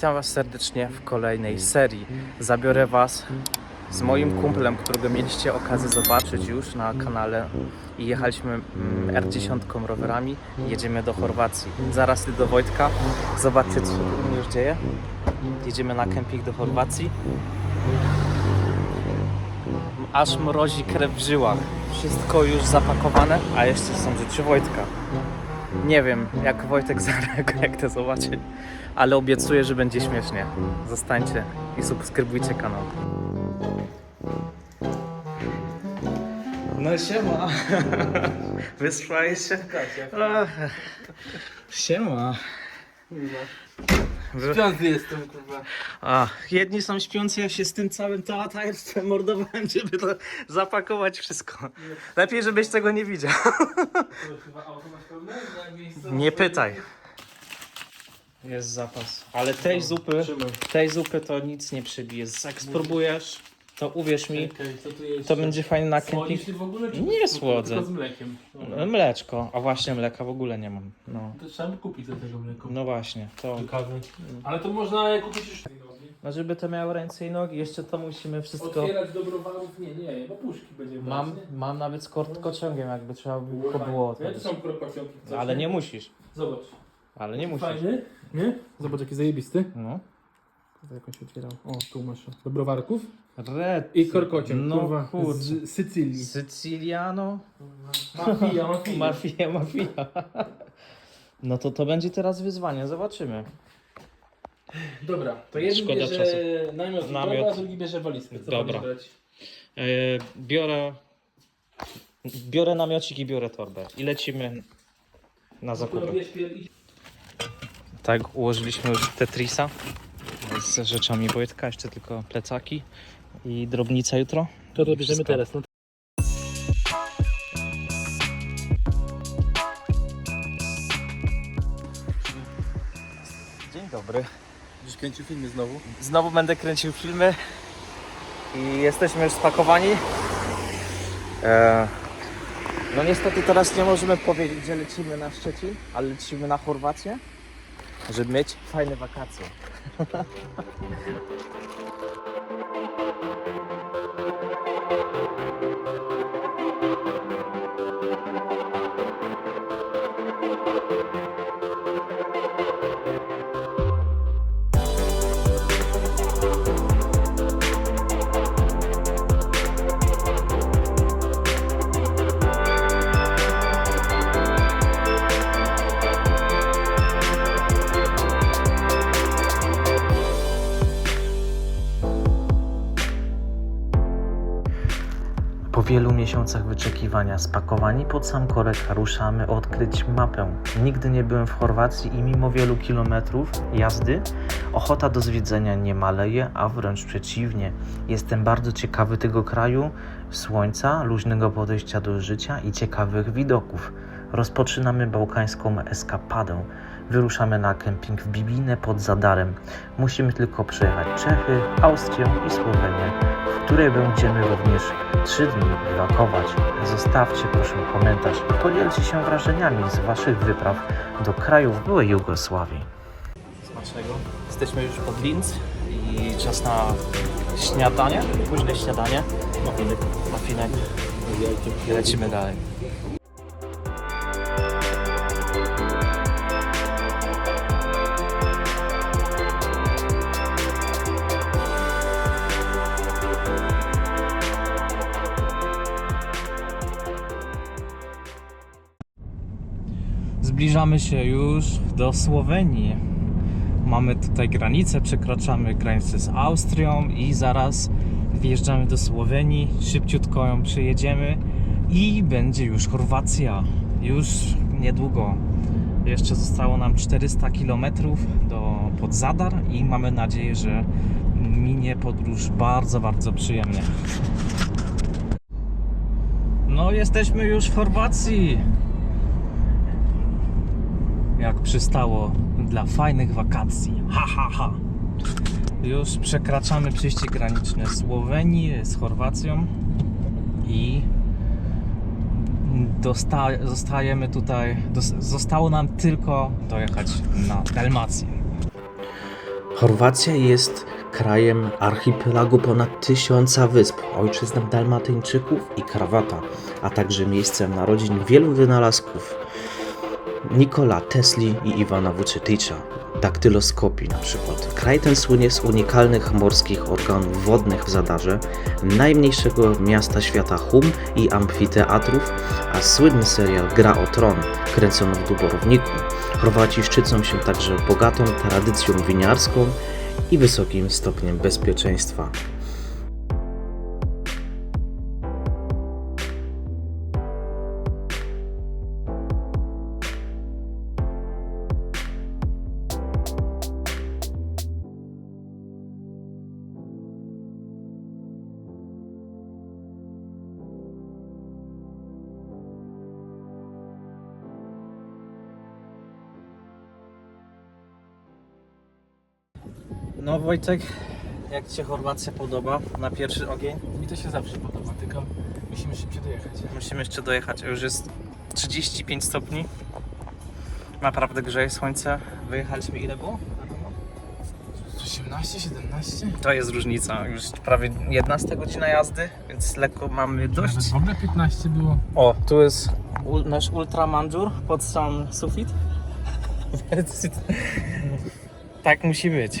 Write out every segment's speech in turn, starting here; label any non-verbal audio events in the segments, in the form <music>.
Witam Was serdecznie w kolejnej serii. Zabiorę Was z moim kumplem, którego mieliście okazję zobaczyć już na kanale i jechaliśmy mm, R10 rowerami jedziemy do Chorwacji. Zaraz do Wojtka. Zobaczcie, co się już dzieje. Jedziemy na kemping do Chorwacji. Aż mrozi krew w żyłach. Wszystko już zapakowane, a jeszcze są rzeczy Wojtka. Nie wiem, jak Wojtek <laughs> zareaguje, jak to zobaczy, ale obiecuję, że będzie śmiesznie. Zostańcie i subskrybujcie kanał. No siema. <laughs> Wyspałeś się? Ach, Siema. Śpiący jestem, kurwa. A, jedni są śpiący, ja się z tym całym teatrem mordowałem, żeby to zapakować wszystko. Lepiej, żebyś tego nie widział. Chyba auto masz pełne? Na miejscu? Nie pytaj. Jest zapas. Ale tej zupy, Trzymaj. tej zupy to nic nie przybije. Jak spróbujesz, to uwierz mi, Czekaj, co tu jest? to będzie fajny na Słodzisz ty w ogóle? Czy Nie słodzę. Tylko z mlekiem. Dobra. Mleczko, a właśnie mleka w ogóle nie mam. No, To trzeba by kupić do tego mleko. no właśnie, to. Do kawy. Ale to można kupić już No żeby to miało ręce i nogi, jeszcze to musimy wszystko... Otwierać do browarów? Nie, nie, bo puszki będziemy Mam, brać, nie? mam nawet z kociągiem, jakby trzeba by było. Ja krokocionki. coś, Ale nie musisz. Zobacz. Ale nie musisz. Fajny? Nie? Zobacz jaki zajebisty. No. To jakoś otwierał. O, tu masz. Do browarków. Red. I korkociąg, No kurwa. kurczę. Z Sycylii. Syciliano. Mafia, <laughs> mafia. Mafia, mafia. No to to będzie teraz wyzwanie, zobaczymy. Dobra, to jeden Szkoda bierze czasu. namiot, Namiot. namiot. a drugi bierze walizkę. Co Dobra. będziesz brać? E, biorę. Biorę namiocik i biorę torbę. I lecimy na zakupy. pier-. Tak, ułożyliśmy już Tetrisa z rzeczami Wojtka, jeszcze tylko plecaki i drobnica jutro. To to bierzemy Wszystko. teraz. No. Dzień dobry. Będziesz kręcił filmy znowu? Znowu będę kręcił filmy i jesteśmy już spakowani. E, no niestety teraz nie możemy powiedzieć, że lecimy na Szczecin, ale lecimy na Chorwację, żeby mieć fajne wakacje. <laughs> miesiącach wyczekiwania, spakowani pod sam korek, ruszamy odkryć mapę. Nigdy nie byłem w Chorwacji i mimo wielu kilometrów jazdy, ochota do zwiedzenia nie maleje, a wręcz przeciwnie. Jestem bardzo ciekawy tego kraju, słońca, luźnego podejścia do życia i ciekawych widoków. Rozpoczynamy bałkańską eskapadę. Wyruszamy na kemping w Bibinę pod Zadarem. Musimy tylko przejechać Czechy, Austrię i Słowenię, w której będziemy również trzy dni biwakować. Zostawcie proszę komentarz podzielcie się wrażeniami z Waszych wypraw do krajów byłej Jugosławii. Smacznego. Jesteśmy już pod Linz i czas na śniadanie, późne śniadanie. Mafinek. Mafinek. I lecimy dalej. Zbliżamy się już do Słowenii. Mamy tutaj granicę, przekraczamy granicę z Austrią i zaraz wjeżdżamy do Słowenii. Szybciutko ją przejedziemy i będzie już Chorwacja. Już niedługo. Jeszcze zostało nam 400 km do pod Zadar i mamy nadzieję, że minie podróż bardzo, bardzo przyjemnie. No, jesteśmy już w Chorwacji jak przystało dla fajnych wakacji. Ha, ha, ha. Już przekraczamy przejście graniczne Słowenii z Chorwacją i dosta zostajemy tutaj, dos zostało nam tylko dojechać na Dalmację. Chorwacja jest krajem archipelagu ponad tysiąca wysp, ojczyzną Dalmatyńczyków i Krawata, a także miejscem narodzin wielu wynalazków. Nikola Tesli i Iwana Vucetycza, daktyloskopii na przykład. Kraj ten słynie z unikalnych morskich organów wodnych w Zadarze, najmniejszego miasta świata Hum i amfiteatrów, a słynny serial Gra o Tron, kręcony w Duborowniku. Chorwaci szczycą się także bogatą tradycją winiarską i wysokim stopniem bezpieczeństwa. Wojtek, jak Ci się Chorwacja podoba na pierwszy ogień? Mi to się zawsze podoba, tylko musimy szybciej dojechać. Musimy jeszcze dojechać, już jest 35 stopni. Naprawdę grzeje słońce. Wyjechaliśmy ile było? 18, 17? To jest różnica, już prawie 11 godzina jazdy, więc lekko mamy Nawet dość. w ogóle 15 było. O, tu jest ul, nasz ultramanżur pod sam sufit. <laughs> tak musi być.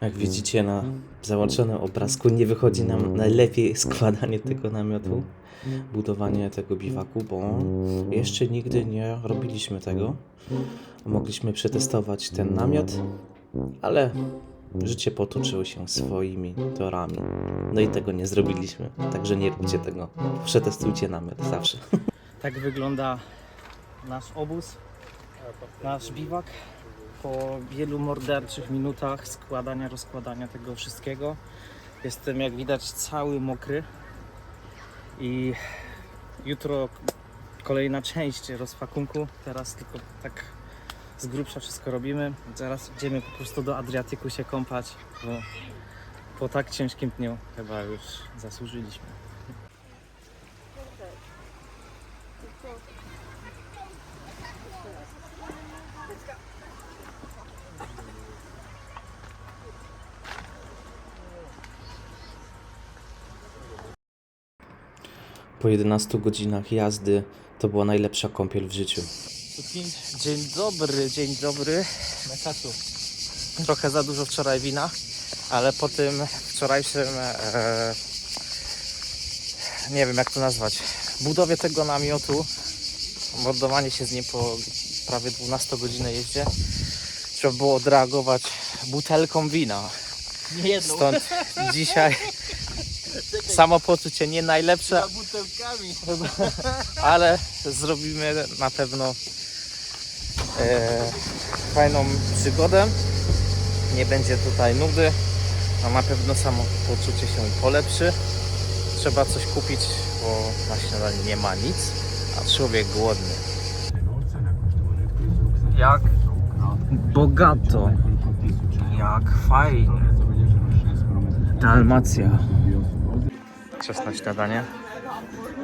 Jak widzicie na załączonym obrazku, nie wychodzi nam najlepiej składanie tego namiotu, budowanie tego biwaku, bo jeszcze nigdy nie robiliśmy tego. Mogliśmy przetestować ten namiot, ale życie potoczyło się swoimi torami. No i tego nie zrobiliśmy, także nie róbcie tego. Przetestujcie namiot zawsze. Tak wygląda nasz obóz, nasz biwak po wielu morderczych minutach składania, rozkładania tego wszystkiego. Jestem jak widać cały mokry i jutro kolejna część rozpakunku. Teraz tylko tak z grubsza wszystko robimy. Zaraz idziemy po prostu do Adriatyku się kąpać, bo po tak ciężkim dniu chyba już zasłużyliśmy. Po 11 godzinach jazdy to była najlepsza kąpiel w życiu. Dzień dobry, dzień dobry. Mekatu. Trochę za dużo wczoraj wina, ale po tym wczorajszym, e, nie wiem jak to nazwać, budowie tego namiotu, mordowanie się z nim po prawie 12 godzinnej jeździe, trzeba było odreagować butelką wina. Nie jedną. Stąd <laughs> dzisiaj samopoczucie nie najlepsze, butelkami. <laughs> ale zrobimy na pewno e, fajną przygodę. Nie będzie tutaj nudy, a na pewno samopoczucie się polepszy. Trzeba coś kupić, bo na śniadanie nie ma nic, a człowiek głodny. Jak bogato, jak fajnie. Dalmacja. Czas na śniadanie.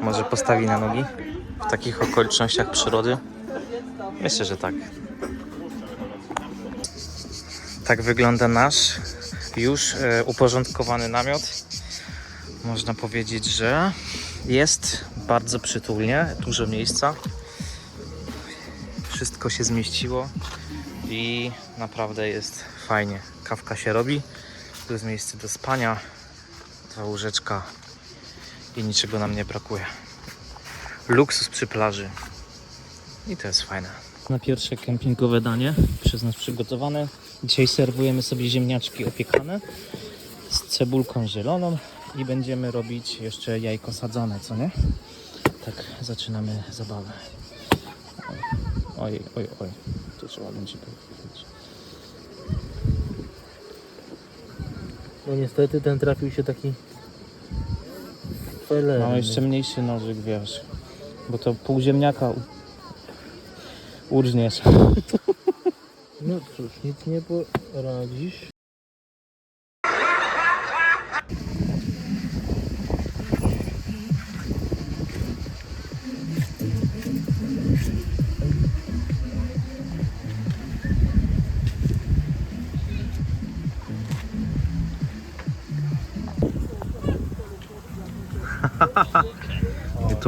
Może postawi na nogi w takich okolicznościach przyrody? Myślę, że tak. Tak wygląda nasz już e, uporządkowany namiot. Można powiedzieć, że jest bardzo przytulnie, dużo miejsca. Wszystko się zmieściło i naprawdę jest fajnie. Kawka się robi, tu jest miejsce do spania, dwa łóżeczka i niczego nam nie brakuje. Luksus przy plaży i to jest fajne. Na pierwsze kempingowe danie przez nas przygotowane. Dzisiaj serwujemy sobie ziemniaczki opiekane z cebulką zieloną i będziemy robić jeszcze jajko sadzone, co nie? Tak zaczynamy zabawę. Oj, oj, oj, to trzeba będzie powiedzieć. No niestety ten trafił się taki... Felerny. Mam jeszcze mniejszy nożyk, wiesz, bo to pół ziemniaka urżniesz. No cóż, nic nie poradzisz.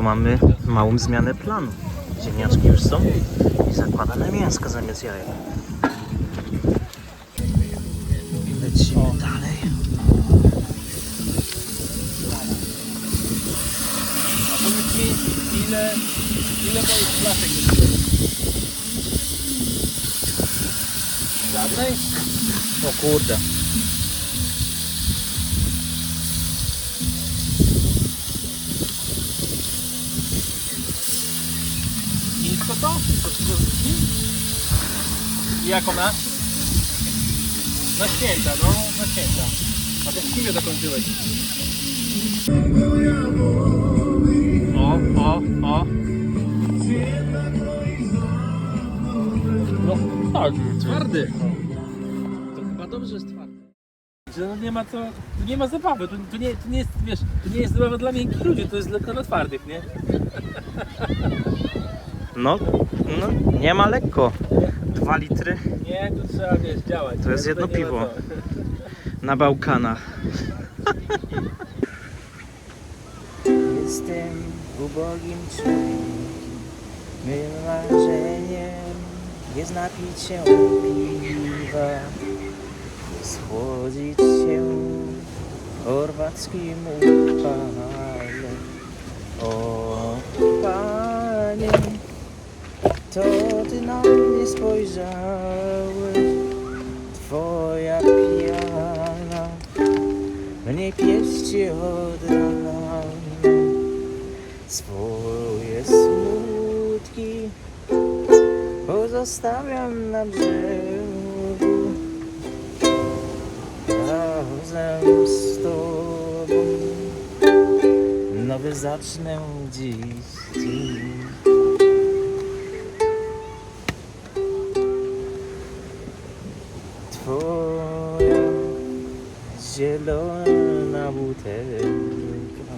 Mamy małą zmianę planu. Ziemniaczki już są i zakładamy mięsko zamiast jajek. Lecimy dalej. Mi, ile, ile moich flaszek Żadnej? O kurde. To? To to? I jak ona? Na święta, no, na święta. A ty w kimie dokończyłeś? O, o, o. No, tak, twardy. To chyba dobrze, że jest twardy. Że no nie ma co, tu nie ma zabawy, tu, tu, nie, tu nie jest, wiesz, tu nie jest zabawa dla miękkich ludzi, to jest tylko dla twardych, nie? <laughs> No, no, nie ma lekko. Dwa litry Nie, tu trzeba, wiesz, działać. To jest jedno piwo. <laughs> na Bałkana. <laughs> Jestem ubogim człowiekiem. Mym marzeniem jest napić się piwa, schłodzić się w chorwackim upale. O to Ty na mnie spojrzałeś, Twoja piana mnie pieści od rana. Swoje smutki pozostawiam na brzegu. Razem z Tobą nowy zacznę dziś dzień. Zielona butelka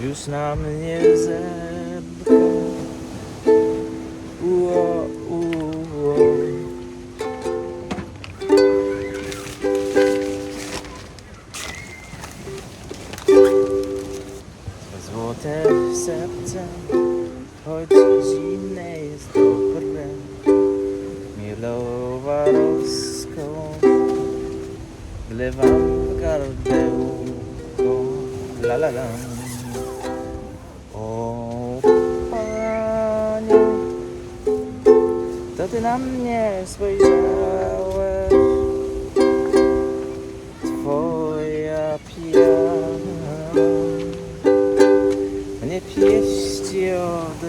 już na mnie zebra. Ło, uło. Złote serce, choć zimne jest dobre, mielowa roską, wlewam gardełko, la la la. O Panie, to Ty na mnie spojrzałeś, Twoja piana mnie pieści od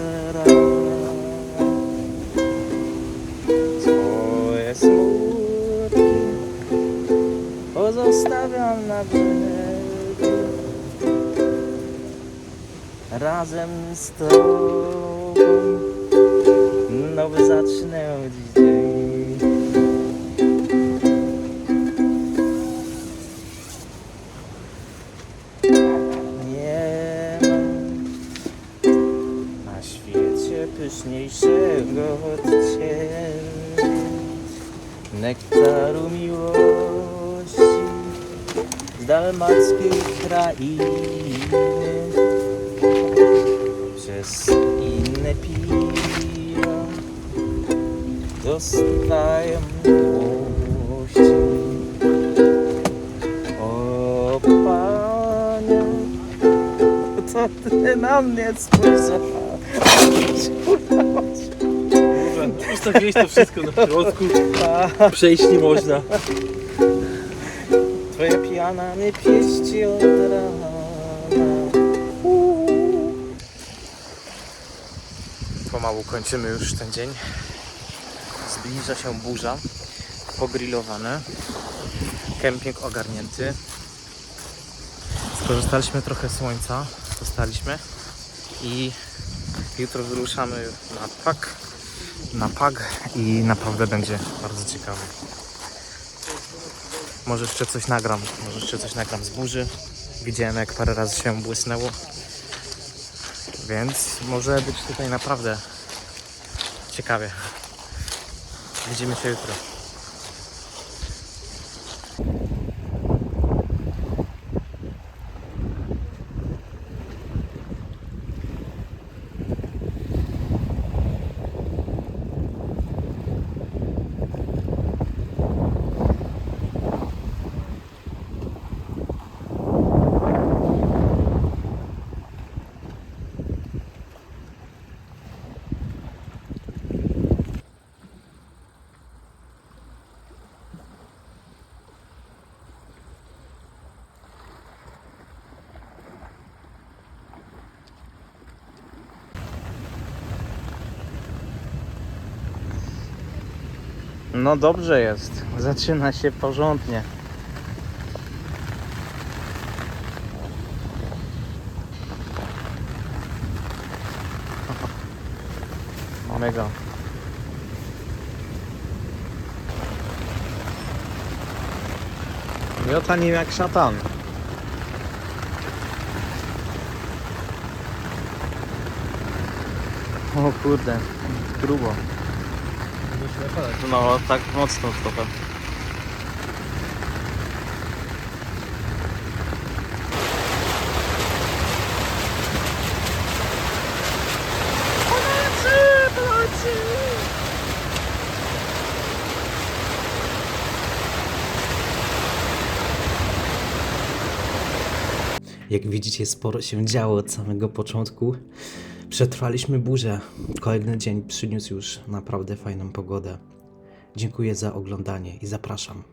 razem z tobą nowy zacznę dzień. Nie ma na świecie pyszniejszego. Dalmackiej krainy Przez inne piwa dostaję miłości O Panie, co Ty na mnie spojrzałeś? Ustawiłeś to wszystko na środku. Przejść nie można. Pijana mnie pieści od rana. Pomału kończymy już ten dzień. Zbliża się burza Pogrillowane Kemping ogarnięty. Skorzystaliśmy trochę słońca Dostaliśmy I jutro wyruszamy na PAK Na PAG I naprawdę będzie bardzo ciekawy może jeszcze coś nagram, może jeszcze coś nagram z burzy. Widziałem jak parę razy się błysnęło. Więc może być tutaj naprawdę ciekawie. Widzimy się jutro. No dobrze jest. Zaczyna się porządnie. <laughs> Go. Miota nim jak szatan. O kurde, grubo. No, tak mocno trochę. Jak widzicie, sporo się działo od samego początku. Przetrwaliśmy burzę. Kolejny dzień przyniósł już naprawdę fajną pogodę. Dziękuję za oglądanie i zapraszam.